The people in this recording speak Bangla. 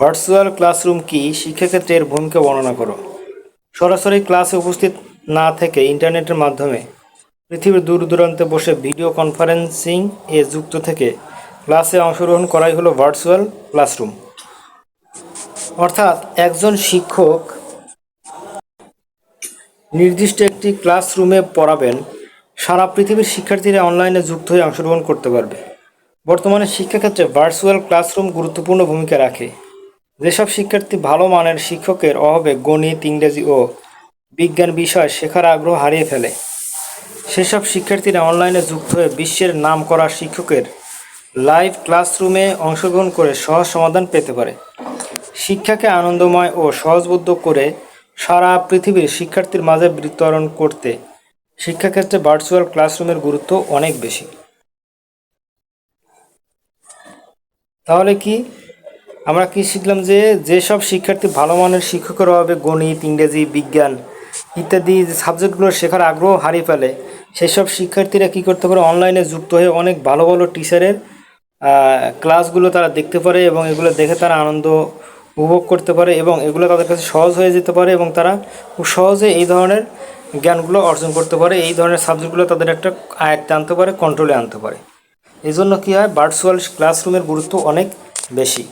ভার্চুয়াল ক্লাসরুম কি শিক্ষাক্ষেত্রে এর ভূমিকা বর্ণনা করো? সরাসরি ক্লাসে উপস্থিত না থেকে ইন্টারনেটের মাধ্যমে পৃথিবীর দূর দূরান্তে বসে ভিডিও কনফারেন্সিং এ যুক্ত থেকে ক্লাসে অংশগ্রহণ করাই হলো ভার্চুয়াল ক্লাসরুম অর্থাৎ একজন শিক্ষক নির্দিষ্ট একটি ক্লাসরুমে পড়াবেন, সারা পৃথিবীর শিক্ষার্থীরা অনলাইনে যুক্ত হয়ে অংশগ্রহণ করতে পারবে। বর্তমানে শিক্ষাক্ষেত্রে ভার্চুয়াল ক্লাসরুম গুরুত্বপূর্ণ ভূমিকা রাখে। যেসব শিক্ষার্থী ভালো মানের শিক্ষকের অভাবে গণিত, ইংরেজি ও বিজ্ঞান বিষয় শেখার আগ্রহ হারিয়ে ফেলে। সেসব শিক্ষার্থীরা অনলাইনে যুক্ত হয়ে বিশ্বের নাম করা শিক্ষকের লাইভ ক্লাসরুমে অংশগ্রহণ করে সহজ সমাধান পেতে পারে। শিক্ষাকে আনন্দময় ও সহজবোধ্য করে সারা পৃথিবীর শিক্ষার্থীর মাঝে বিতরণ করতে শিক্ষাক্ষেত্রে ভার্চুয়াল ক্লাসরুমের গুরুত্ব অনেক বেশি। তাহলে কি আমরা কি শিখলাম যে যেসব শিক্ষার্থী ভালো মানের শিক্ষকের অভাবে গণিত, ইংরেজি, বিজ্ঞান ইত্যাদি যে সাবজেক্টগুলো শেখার আগ্রহ হারিয়ে ফেলে সেসব শিক্ষার্থীরা কি করতে পারে? অনলাইনে যুক্ত হয়ে অনেক ভালো ভালো টিচারের ক্লাসগুলো তারা দেখতে পারে এবং এগুলো দেখে তারা আনন্দ উপভোগ করতে পারে এবং এগুলো তাদের কাছে সহজ হয়ে যেতে পারে এবং তারা খুব সহজে এই ধরনের জ্ঞানগুলো অর্জন করতে পারে। এই ধরনের সাবজেক্টগুলো তাদের একটা আয়ত্তে আনতে পারে কন্ট্রোলে আনতে পারে। এই জন্য কী হয়? ভার্চুয়াল ক্লাসরুমের গুরুত্ব অনেক বেশি।